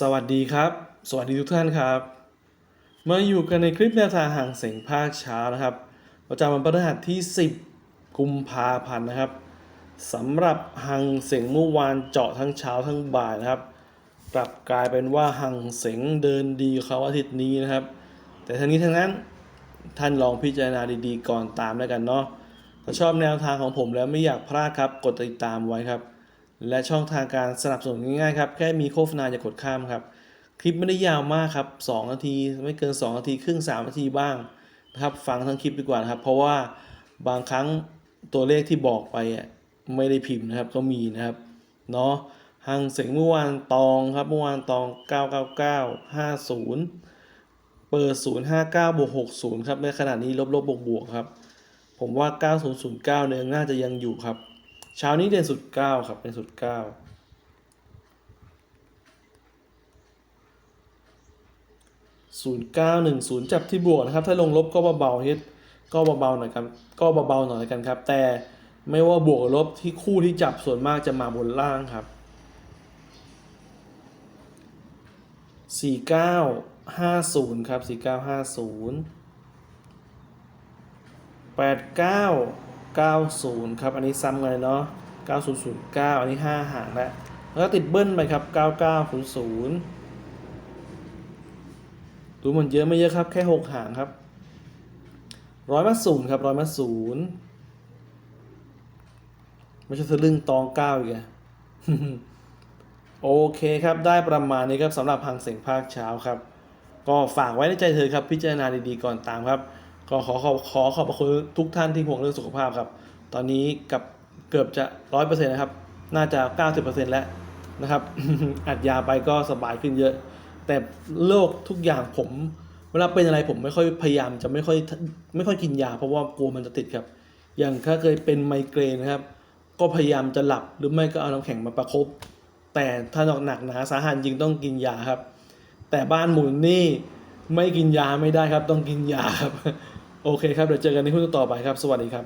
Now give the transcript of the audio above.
สวัสดีครับ สวัสดีทุกท่านครับ มาอยู่กันในคลิปแนวทางห่างเสียงภาคเช้านะครับประจำวันพฤหัสที่ 10 กุมภาพันธ์นะครับสำหรับห่างเสียงเมื่อวานเจาะทั้งเช้าทั้งบ่ายนะครับ กลับกลายเป็นว่าห่างเสียงเดินดีว่าเขาอาทิตย์นี้นะครับ แต่ทั้งนี้ทั้งนั้นท่านลองพิจารณาดีๆ ก่อนตามแล้วกันเนาะถ้าชอบแนวทางของผมแล้วไม่อยากพลาดครับกดติดตามไว้ครับ และช่องทางการสนับสนุนง่ายๆครับ แค่มีโฆษณาอย่ากดข้ามครับ คลิปไม่ได้ยาวมากครับ 2 นาที ไม่เกิน 2 นาที ครึ่ง 3 นาทีบ้างนะครับ ฟังทั้งคลิปดีกว่านะครับ เพราะว่าบางครั้งตัวเลขที่บอกไปไม่ได้พิมพ์นะครับก็มีนะครับเนาะห่างเสียงเมื่อวานตองครับเมื่อวานตอง 999 50 เปิด 059บวก60 ครับในขณะนี้ลบลบบวกบวกครับ ผมว่า 9009เนี่ยน่าจะยังอยู่ครับ เช้านี้เด่นสุด9ครับเป็นสุด9 0910จับที่บวกนะครับ ถ้าลงลบก็เบาๆเฮ็ดก็เบาๆหน่อยครับก็เบาๆหน่อยกันครับ แต่ไม่ว่าบวกหรือลบที่คู่ที่จับส่วนมากจะมาบนล่างครับ4950ครับ4950 90 ครับ อันนี้ซ้ำกันเลยเนาะ 9009 อันนี้ 5 ห่างแล้ว แล้วก็ติดเบิ้ลไปครับ 9900 ดูเหมือนเยอะไม่เยอะครับ แค่ 6 ห่างครับร้อยมาศูนย์ครับร้อยมาศูนย์ไม่ใช่ทะลึ่งตองเก้าอีกอะโอเคครับได้ประมาณนี้ครับสำหรับพังเสียงภาคเช้าครับ ก็ฝากไว้ในใจเธอครับพิจารณาดีๆก่อนตามครับ ก็ขอขอขอขอบพระคุณทุกท่านที่ห่วงเรื่องสุขภาพครับ ตอนนี้กับเกือบจะร้อยเปอร์เซ็นต์นะครับ น่าจะเก้าสิบเปอร์เซ็นต์แล้วนะครับ อัดยาไปก็สบายขึ้นเยอะ แต่โรคทุกอย่างผม เวลาเป็นอะไรผมไม่ค่อยพยายามจะไม่ค่อยไม่ค่อยกินยา เพราะว่ากลัวมันจะติดครับ อย่างถ้าเคยเป็นไมเกรนนะครับ ก็พยายามจะหลับหรือไม่ก็เอาน้ำแข็งมาประคบแต่ถ้าหนักหนักหนาสาหัสจริงต้องกินยาครับ แต่บ้านหมุนนี่ ไม่กินยาไม่ได้ครับ ต้องกินยาครับ โอเคครับ เดี๋ยวเจอกันในหุ้นต่อไปครับ สวัสดีครับ